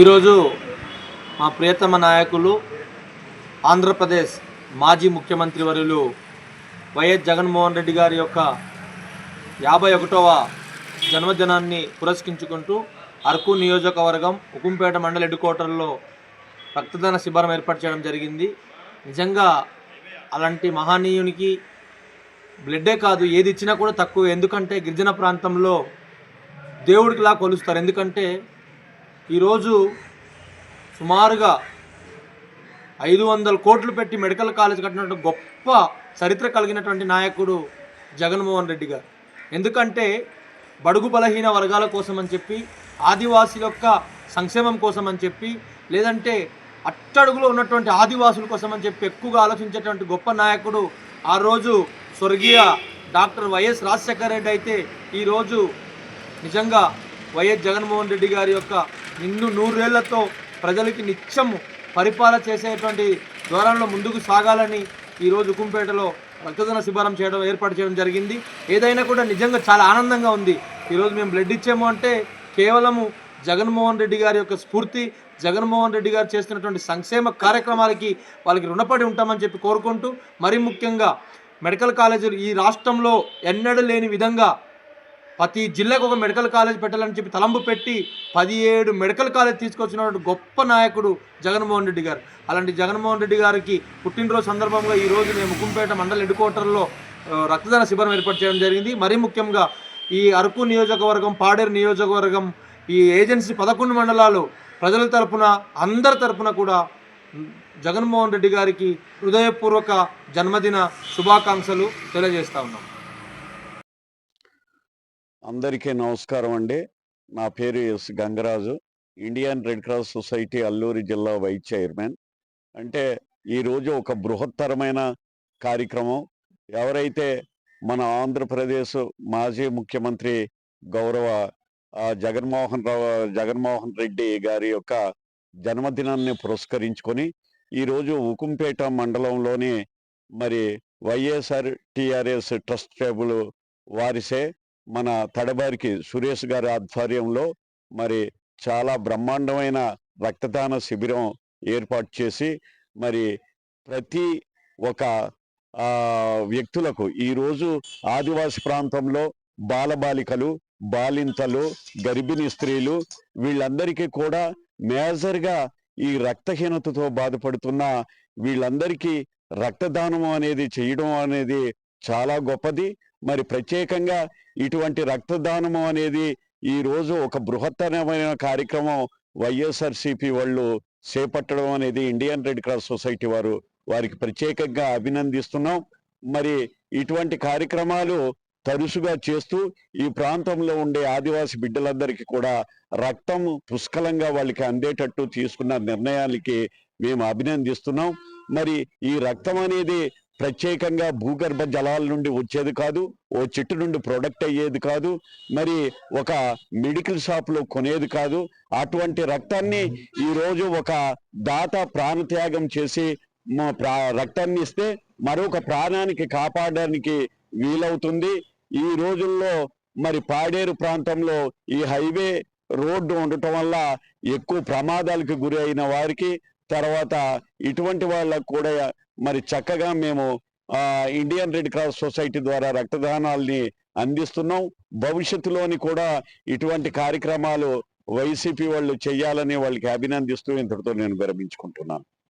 ఈరోజు మా ప్రియతమ నాయకులు ఆంధ్రప్రదేశ్ మాజీ ముఖ్యమంత్రి వర్యులు వైఎస్ జగన్మోహన్ రెడ్డి గారి యొక్క యాభై ఒకటవ జన్మదినాన్ని పురస్కరించుకుంటూ అరకు నియోజకవర్గం ఉకుంపేట మండల హెడ్ రక్తదాన శిబిరం ఏర్పాటు చేయడం జరిగింది. నిజంగా అలాంటి మహనీయునికి బ్లడ్డే కాదు ఏది ఇచ్చినా కూడా తక్కువ. ఎందుకంటే గిరిజన ప్రాంతంలో దేవుడికిలా కొలుస్తారు. ఎందుకంటే ఈరోజు సుమారుగా ఐదు వందల కోట్లు పెట్టి మెడికల్ కాలేజ్ కట్టినటువంటి గొప్ప చరిత్ర కలిగినటువంటి నాయకుడు జగన్మోహన్ రెడ్డి గారు. ఎందుకంటే బడుగు బలహీన వర్గాల కోసం అని చెప్పి ఆదివాసుల యొక్క సంక్షేమం కోసం అని చెప్పి లేదంటే అట్టడుగులో ఉన్నటువంటి ఆదివాసుల కోసం అని చెప్పి ఎక్కువగా ఆలోచించేటువంటి గొప్ప నాయకుడు ఆ రోజు స్వర్గీయ డాక్టర్ వైఎస్ రాజశేఖర రెడ్డి అయితే ఈరోజు నిజంగా వైఎస్ జగన్మోహన్ రెడ్డి గారి యొక్క నిన్ను నూరేళ్ళతో ప్రజలకి నిత్యం పరిపాలన చేసేటువంటి ధోరణిలో ముందుకు సాగాలని ఈరోజు కుంపేటలో రక్తదాన శిబిరం చేయడం ఏర్పాటు చేయడం జరిగింది. ఏదైనా కూడా నిజంగా చాలా ఆనందంగా ఉంది. ఈరోజు మేము బ్లడ్ ఇచ్చాము అంటే కేవలము జగన్మోహన్ రెడ్డి గారి యొక్క స్ఫూర్తి జగన్మోహన్ రెడ్డి గారు చేస్తున్నటువంటి సంక్షేమ కార్యక్రమాలకి వాళ్ళకి రుణపడి ఉంటామని చెప్పి కోరుకుంటూ మరీ ముఖ్యంగా మెడికల్ కాలేజీలు ఈ రాష్ట్రంలో ఎన్నడూ లేని విధంగా ప్రతి జిల్లాకు ఒక మెడికల్ కాలేజ్ పెట్టాలని చెప్పి తలంపు పెట్టి పదిహేడు మెడికల్ కాలేజ్ తీసుకొచ్చినటువంటి గొప్ప నాయకుడు జగన్మోహన్ రెడ్డి గారు. అలాంటి జగన్మోహన్ రెడ్డి గారికి పుట్టినరోజు సందర్భంగా ఈ రోజు మేము ముకుంపేట మండల హెడ్ క్వార్టర్లో రక్తదాన శిబిరం ఏర్పాటు చేయడం జరిగింది. మరీ ముఖ్యంగా ఈ అరకు నియోజకవర్గం పాడేరు నియోజకవర్గం ఈ ఏజెన్సీ పదకొండు మండలాలు ప్రజల తరపున అందరి తరపున కూడా జగన్మోహన్ రెడ్డి గారికి హృదయపూర్వక జన్మదిన శుభాకాంక్షలు తెలియజేస్తా ఉన్నాం. అందరికీ నమస్కారం అండి. నా పేరు S Gangaraju. Indian Red Cross Society Alluri జిల్లా వైస్ చైర్మన్. అంటే ఈరోజు ఒక బృహత్తరమైన కార్యక్రమం. ఎవరైతే మన ఆంధ్రప్రదేశ్ మాజీ ముఖ్యమంత్రి గౌరవ జగన్మోహన్ రావు జగన్మోహన్ రెడ్డి గారి యొక్క జన్మదినాన్ని పురస్కరించుకొని ఈరోజు ఉకుంపేట మండలంలోని మరి వైఎస్ఆర్ టిఆర్ఎస్ ట్రస్ట్ టేబుల్ వారిసే మన తడబారికి సురేష్ గారి ఆధ్వర్యంలో మరి చాలా బ్రహ్మాండమైన రక్తదాన శిబిరం ఏర్పాటు చేసి మరి ప్రతి ఒక వ్యక్తులకు ఈరోజు ఆదివాసి ప్రాంతంలో బాలబాలికలు బాలింతలు గర్భిణీ స్త్రీలు వీళ్ళందరికీ కూడా మేజర్గా ఈ రక్తహీనతతో బాధపడుతున్న వీళ్ళందరికీ రక్తదానం అనేది చేయడం అనేది చాలా గొప్పది. మరి ప్రత్యేకంగా ఇటువంటి రక్తదానము అనేది ఈ రోజు ఒక బృహత్తరమైన కార్యక్రమం వైఎస్ఆర్సిపి వాళ్ళు చేపట్టడం అనేది ఇండియన్ రెడ్ క్రాస్ సొసైటీ వారు వారికి ప్రత్యేకంగా అభినందిస్తున్నాం. మరి ఇటువంటి కార్యక్రమాలు తరచుగా చేస్తూ ఈ ప్రాంతంలో ఉండే ఆదివాసి బిడ్డలందరికీ కూడా రక్తం పుష్కలంగా వాళ్ళకి అందేటట్టు తీసుకున్న నిర్ణయానికి మేము అభినందిస్తున్నాం. మరి ఈ రక్తం అనేది ప్రత్యేకంగా భూగర్భ జలాల నుండి వచ్చేది కాదు ఓ చెట్టు నుండి ప్రొడక్ట్ అయ్యేది కాదు మరి ఒక మెడికల్ షాప్లో కొనేది కాదు. అటువంటి రక్తాన్ని ఈ రోజు ఒక దాత ప్రాణత్యాగం చేసి ప్రా- రక్తాన్ని ఇస్తే మరొక ప్రాణానికి కాపాడడానికి వీలవుతుంది. ఈ రోజుల్లో మరి పాడేరు ప్రాంతంలో ఈ హైవే రోడ్డు ఉండటం వల్ల ఎక్కువ ప్రమాదాలకు గురి అయిన వారికి తర్వాత ఇటువంటి వాళ్ళకు కూడా మరి చక్కగా మేము ఇండియన్ రెడ్ క్రాస్ సొసైటీ ద్వారా రక్తదానాల్ని అందిస్తున్నాం. భవిష్యత్తులోని కూడా ఇటువంటి కార్యక్రమాలు వైసీపీ వాళ్ళు చేయాలని వాళ్ళకి అభినందిస్తూ ఇంతటితో నేను విరమించుకుంటున్నాను.